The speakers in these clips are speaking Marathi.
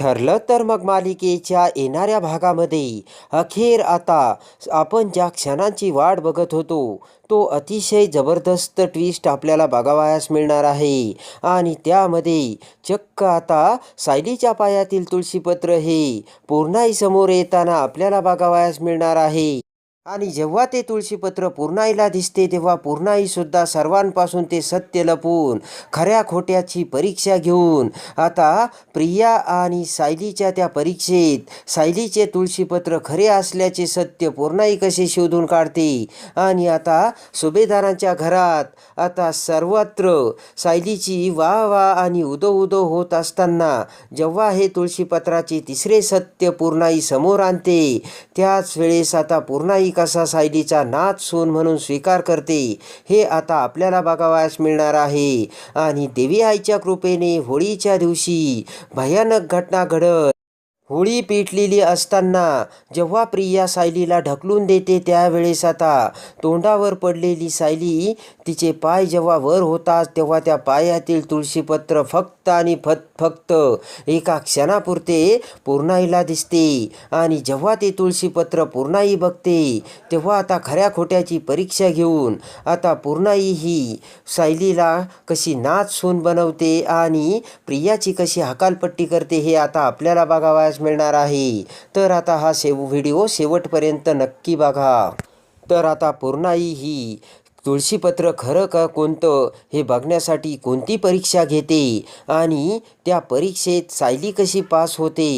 ठरलं तर मग मालिकेच्या येणाऱ्या भागामध्ये अखेर आता आपण ज्या क्षणांची वाट बघत होतो तो अतिशय जबरदस्त ट्विस्ट आपल्याला बघावयास मिळणार आहे. आणि त्यामध्ये चक्क आता सायलीच्या पायातील तुळशीपत्र हे पूर्णाई समोर येताना आपल्याला बघावयास मिळणार आहे. आणि जेव्हा ते तुळशीपत्र पूर्णाईला दिसते तेव्हा पूर्णाईसुद्धा सर्वांपासून ते सत्य लपून खऱ्या खोट्याची परीक्षा घेऊन. आता प्रिया आणि सायलीच्या त्या परीक्षेत सायलीचे तुळशीपत्र खरे असल्याचे सत्य पूर्णाई कसे शोधून काढते? आणि आता सुभेदारांच्या घरात आता सर्वत्र सायलीची वा वा आणि उदो उदो होत असताना जेव्हा हे तुळशीपत्राचे तिसरे सत्य पूर्णाई समोर आणते त्याच वेळेस आता पूर्णाई कसा सायलीचा नाच सून म्हणून स्वीकार करते हे आता आपल्याला बघावयास मिळणार आहे. आणि देवी आईच्या कृपेने होळीच्या दिवशी भयानक घटना घडत होळी पेटलेली असताना जेव्हा प्रिया सायलीला ढकलून देते त्यावेळेस आता तोंडावर पडलेली सायली तिचे पाय जेव्हा वर होतात तेव्हा त्या पायातील तुळशीपत्र फक्त आणि फत फक्त एका क्षणापुरते पूर्णाईला दिसते. आणि जेव्हा ते तुळशीपत्र पूर्णाई बघते तेव्हा आता खऱ्या खोट्याची परीक्षा घेऊन आता पूर्णाई ही सायलीला कशी नाच सून बनवते आणि प्रियाची कशी हकालपट्टी करते हे आता आपल्याला बघावयास मिळणार आहे. तर आता हा शेव व्हिडिओ शेवटपर्यंत नक्की बघा. तर आता पूर्णाई ही तुळशीपत्र खरं का कोणतं हे बघण्यासाठी कोणती परीक्षा घेते आणि त्या परीक्षेत सायली कशी पास होते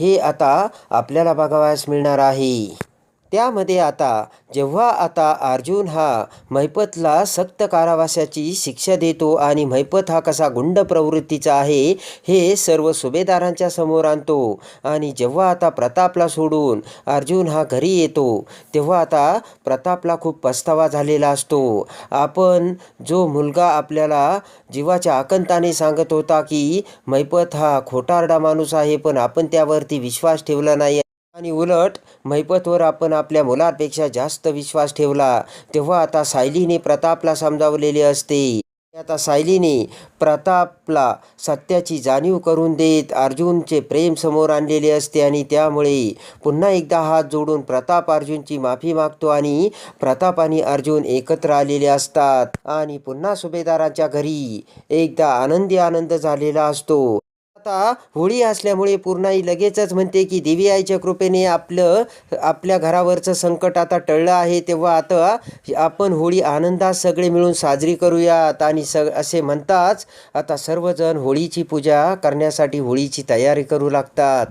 हे आता आपल्याला बघावयास मिळणार आहे. त्यामध्ये आता जेव्हा आता अर्जुन हा मैपतला सक्त कारावासाची शिक्षा देतो आणि मैपत हा कसा गुंड प्रवृत्तीचा आहे हे सर्व सुभेदारांच्या समोर आणतो. आणि जेव्हा आता प्रतापला सोडून अर्जुन हा घरी येतो तेव्हा आता प्रतापला खूप पस्तावा झालेला असतो. आपण जो मुलगा आपल्याला जीवाच्या आकंताने सांगत होता की मैपत हा खोटारडा माणूस आहे पण आपण त्यावरती विश्वास ठेवला नाही आणि उलट मैपतवर आपण आपल्या मुलांपेक्षा जास्त विश्वास ठेवला तेव्हा आता सायलीने प्रतापला समजावलेले असते. आता सायलीने प्रतापला सत्याची जाणीव करून देत अर्जुनचे प्रेम समोर आणलेले असते आणि त्यामुळे पुन्हा एकदा हात जोडून प्रताप अर्जुनची माफी मागतो आणि प्रताप आणि अर्जुन एकत्र आलेले असतात. आणि पुन्हा सुभेदारांच्या घरी एकदा आनंदी आनंद झालेला असतो. आता होळी असल्यामुळे पूर्णाई लगेचच म्हणते की देवी आईच्या कृपेने आपलं आपल्या घरावरचं संकट आता टळलं आहे. तेव्हा आता आपण होळी आनंदात सगळे मिळून साजरी करूयात. आणि स असे म्हणताच आता सर्वजण होळीची पूजा करण्यासाठी होळीची तयारी करू लागतात.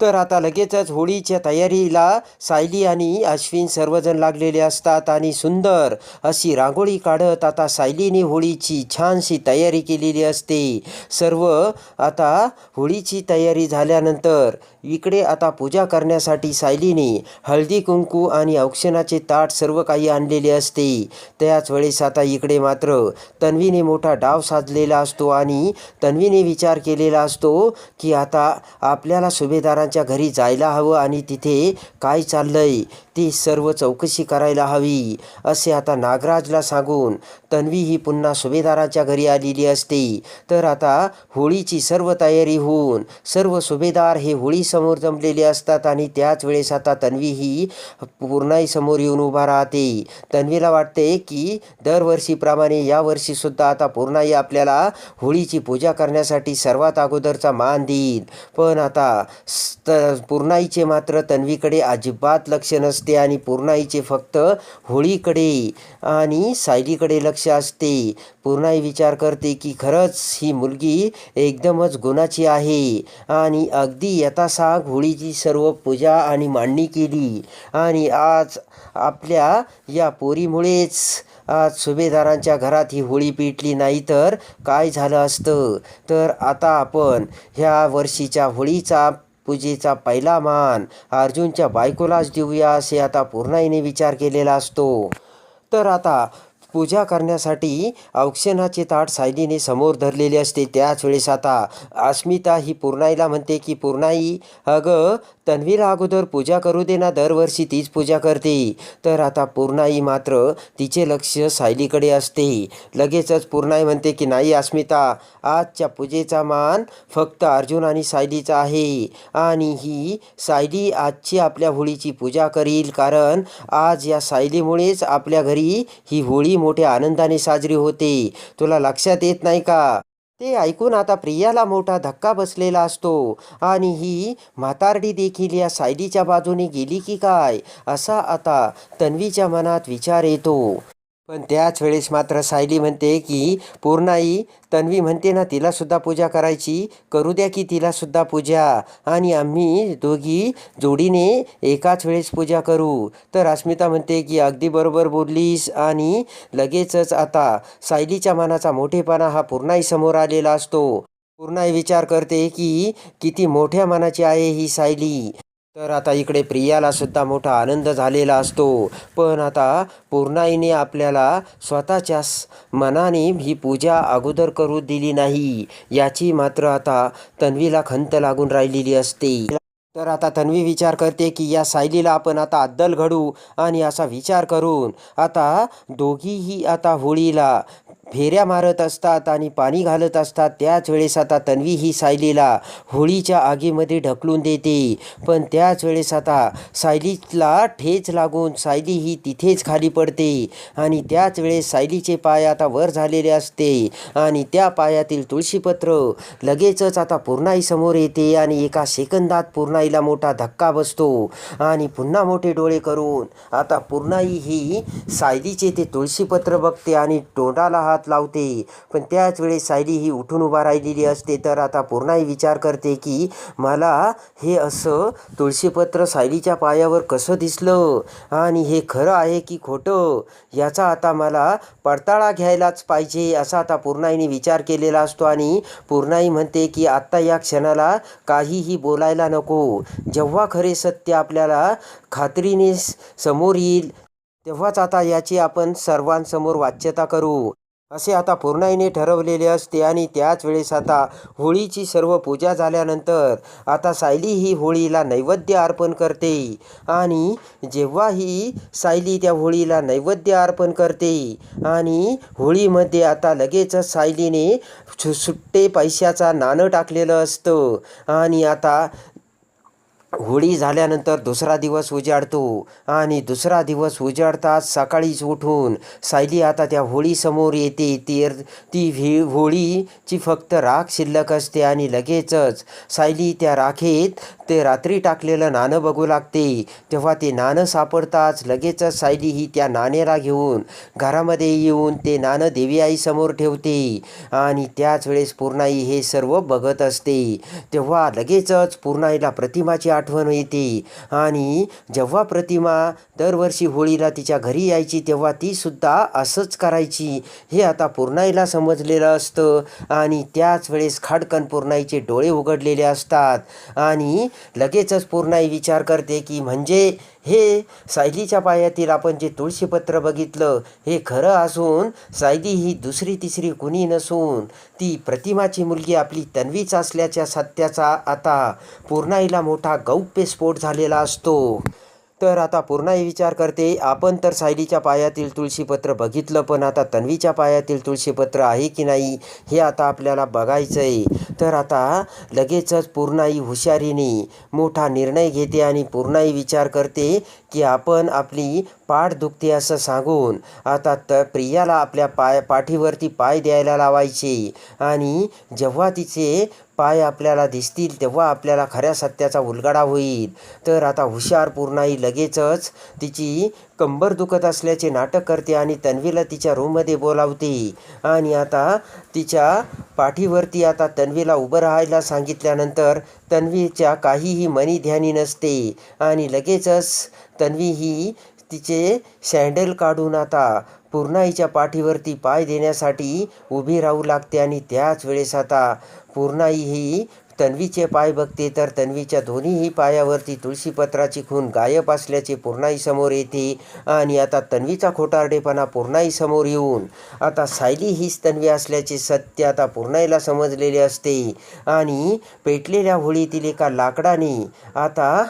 तर आता लगेचच होळीच्या तयारीला सायली आणि अश्विन सर्वजण लागलेले असतात आणि सुंदर अशी रांगोळी काढत आता सायलीने होळीची छानशी तयारी केलेली असते. सर्व आता होळीची तयारी झाल्यानंतर इकडे आता पूजा करण्यासाठी सायलीने हळदी कुंकू आणि औक्षणाचे ताट सर्व काही आणलेले असते. त्याच वेळेस आता इकडे मात्र तन्वीने मोठा डाव साधलेला असतो आणि तन्वीने विचार केलेला असतो की आता आपल्याला सुभेदारांच्या घरी जायला हवं आणि तिथे काय चाललंय ती सर्व चौकशी करायला हवी असे आता नागराजला सांगून तन्वी ही पुन्हा सुभेदाराच्या घरी आलेली असते. तर आता होळीची सर्व तयारी होऊन सर्व सुभेदार हे होळीसमोर जमलेले असतात आणि त्याच वेळेस आता तन्वी ही पूर्णाईसमोर येऊन उभा राहते. तन्वीला वाटते की दरवर्षीप्रमाणे यावर्षीसुद्धा आता पूर्णाई आपल्याला होळीची पूजा करण्यासाठी सर्वात अगोदरचा मान देईल. पण आता तर त पूर्णाईचे मात्र तन्वीकडे अजिबात लक्ष नसते आणि पूर्णाईचे फक्त होळीकडे आणि सायलीकडे लक्ष असते. पूर्णाई विचार करते की खरंच ही मुलगी एकदमच गुणाची आहे आणि अगदी यथासाग होळीची सर्व पूजा आणि मांडणी केली आणि आज आपल्या या पोरीमुळेच आज सुभेदारांच्या घरात ही होळी पेटली नाही तर काय झालं असतं? तर आता आपण ह्या वर्षीच्या होळीचा पूजेचा पहिला मान अर्जुनच्या बायकोलाच देऊया असे आता पूर्णाईने विचार केलेला असतो. तर आता पूजा करण्यासाठी औक्षणाचे ताट सायलीने समोर धरलेले असते. त्याच वेळेस आता अस्मिता ही पूर्णाईला म्हणते की पूर्णाई अगं तन्वीला अगोदर पूजा करू दे ना दरवर्षी तीच पूजा करते. तर आता पूर्णाई मात्र तिचे लक्ष सायलीकडे असते. लगेचच पूर्णाई म्हणते की नाही अस्मिता आजच्या पूजेचा मान फक्त अर्जुन आणि सायलीचा आहे. आणि ही सायली आजची आपल्या होळीची पूजा करील कारण आज या सायलीमुळेच आपल्या घरी ही होळी मोठ्या आनंदाने साजरी होते. तुला लक्षात येत नाही का? ते ऐकून आता प्रियाला मोठा धक्का बसलेला असतो. आणि ही म्हातारडी देखील या सायलीच्या बाजूने गेली की काय? असा आता तन्वीच्या मनात विचार येतो. पण त्याच वेळेस मात्र सायली म्हणते की पूर्णाई तन्वी म्हणते ना तिलासुद्धा पूजा करायची. करू द्या की तिलासुद्धा पूजा. आणि आम्ही दोघी जोडीने एकाच वेळेस पूजा करू. तर अस्मिता म्हणते की अगदी बरोबर बोललीस आणि लगेचच आता सायलीच्या मनाचा मोठेपणा हा पूर्णाई समोर आलेला असतो. पूर्णाई विचार करते की किती मोठ्या मनाची आहे ही सायली. तर आता इकडे प्रियाला सुद्धा मोठा आनंद झालेला असतो. पण आता पूर्णाईने आपल्याला स्वतःच्या मनाने ही पूजा अगोदर करू दिली नाही. याची मात्र आता तन्वीला खंत लागून राहिलेली असते. तर आता तन्वी विचार करते की या सायलीला आपण आता अद्दल घडू आणि असा विचार करून आता दोघीही आता होळीला फेऱ्या मारत असतात आणि पाणी घालत असतात त्याच वेळेस आता तन्वी ही सायलीला होळीच्या आगीमध्ये ढकलून देते. पण त्याच वेळेस आता सायलीला ठेच लागून सायली ही तिथेच खाली पडते आणि त्याच वेळेस सायलीचे पाय आता वर झालेले असते आणि त्या पायातील तुळशीपत्र लगेचच आता पूर्णाई समोर येते आणि एका सेकंदात पूर्णाईला मोठा धक्का बसतो आणि पुन्हा मोठे डोळे करून आता पूर्णाई ही सायलीचे ते तुळशीपत्र बघते आणि तोंडाला हात लावते. पण त्याच वेळेस सायली ही उठून उभा राहिलेली असते. तर आता पूर्णाही विचार करते की मला हे असं तुळशीपत्र सायलीच्या पायावर कसं दिसलं? आणि हे खरं आहे की खोटं? याचा आता मला पडताळा घ्यायलाच पाहिजे असा आता पूर्णाईने विचार केलेला असतो. आणि पूर्णाई म्हणते की आत्ता या क्षणाला काहीही बोलायला नको. जेव्हा खरे सत्य आपल्याला खात्रीने समोर येईल तेव्हाच आता याची आपण सर्वांसमोर वाच्यता करू. असे आता पूर्णाईने ठरवलेले असते आणि त्याच वेळेस आता होळीची सर्व पूजा झाल्यानंतर आता सायली ही होळीला नैवेद्य अर्पण करते. आणि जेव्हा ही सायली त्या होळीला नैवेद्य अर्पण करते आणि होळीमध्ये आता लगेचच सायलीने सुट्टे पैशाचा नाणं टाकलेलं असतं. आणि आता होळी झाल्यानंतर दुसरा दिवस उजाडतो आणि दुसरा दिवस उजाडताच सकाळीच उठून सायली आता त्या होळीसमोर येते. ती ती व्ही होळीची फक्त राख शिल्लक असते आणि लगेचच सायली त्या राखेत ते रात्री टाकलेलं नाणं बघू लागते. तेव्हा ते नाणं सापडताच लगेचच सायली ही त्या नाण्याला घेऊन घरामध्ये येऊन ते नाणं देवी आईसमोर ठेवते आणि त्याच वेळेस पूर्णाई हे सर्व बघत असते. तेव्हा लगेचच पूर्णाईला प्रतिमाची आठवण येते. आणि जेव्हा प्रतिमा दरवर्षी होळीला तिच्या घरी यायची तेव्हा तीसुद्धा असंच करायची. हे आता पूर्णाईला समजलेलं असतं. आणि त्याच वेळेस खाडकन पूर्णाईचे डोळे उघडलेले असतात. आणि लगेचच पूर्णाई विचार करते की म्हणजे हे सायलीच्या पायातील आपण जे तुळशीपत्र बघितलं हे खरं असून सायली ही दुसरी तिसरी कुणी नसून ती प्रतिमाची मुलगी आपली तन्वीच असल्याच्या सत्याचा आता पूर्णाईला मोठा गौप्यस्फोट झालेला असतो. तर आता पूर्णाई विचार करते आपण तर सायलीच्या पायातील तुळशीपत्र बघितलं पण आता तन्वीच्या पायातील तुळशीपत्र आहे की नाही हे आता आपल्याला बघायचं आहे तर आता लगेचच पूर्णाई हुशारीने मोठा निर्णय घेते आणि पूर्णाई विचार करते की आपण आपली पाठ दुखते असं सांगून आता त प्रियाला आपल्या पाय पाठीवरती पाय द्यायला लावायचे. आणि जेव्हा तिचे पाय आपल्याला दिसतील तेव्हा आपल्याला खऱ्या सत्याचा उलगडा होईल. तर आता हुशार पूर्णाई लगेचच तिची कंबर दुखत असल्याचे नाटक करते आणि तन्वीला तिच्या रूममध्ये बोलावते. आणि आता तिच्या पाठीवरती आता तन्वीला उभं राहायला सांगितल्यानंतर तन्वीच्या काहीही मनी ध्यानी नसते. आणि लगेचच तन्वी ही तिचे सँडल काढून आता पूर्णाईच्या पाठीवरती पाय देण्यासाठी उभी राहू लागते आणि त्याच वेळेस आता पूर्णाई ही तन्वीचे पाय बघते तर तन्वीच्या दोन्हीही पायावरती तुळशीपत्राची खून गायब असल्याचे पूर्णाई समोर येते आणि आता तन्वीचा खोटारडेपणा पूर्णाई समोर येऊन आता सायली हीच तन्वी असल्याचे सत्य आता पूर्णाईला समजलेले असते आणि पेटलेल्या होळीतील एका लाकडाने आता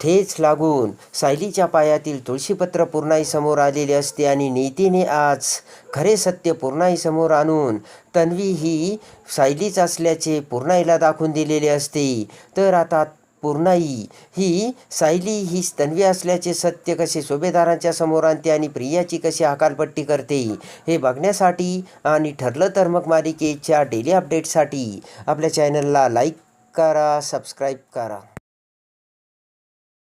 ठेच लागून सायलीच्या पायातील तुळशीपत्र पूर्णाई समोर आलेले असते आणि नीतीने आज खरे सत्य पूर्णाई समोर आणून तन्वी ही सायलीच असल्याचे पूर्णाईला दाखवून दिलेले असते. तर आता पूर्णाई ही सायली ही तन्वी असल्याचे सत्य कसे सुभेदारांच्या समोर आणते आणि प्रियाची कशी हकालपट्टी करते हे बघण्यासाठी आणि ठरलं तर मग मालिकेच्या डेली अपडेटसाठी आपल्या चॅनलला लाईक करा सबस्क्राईब करा.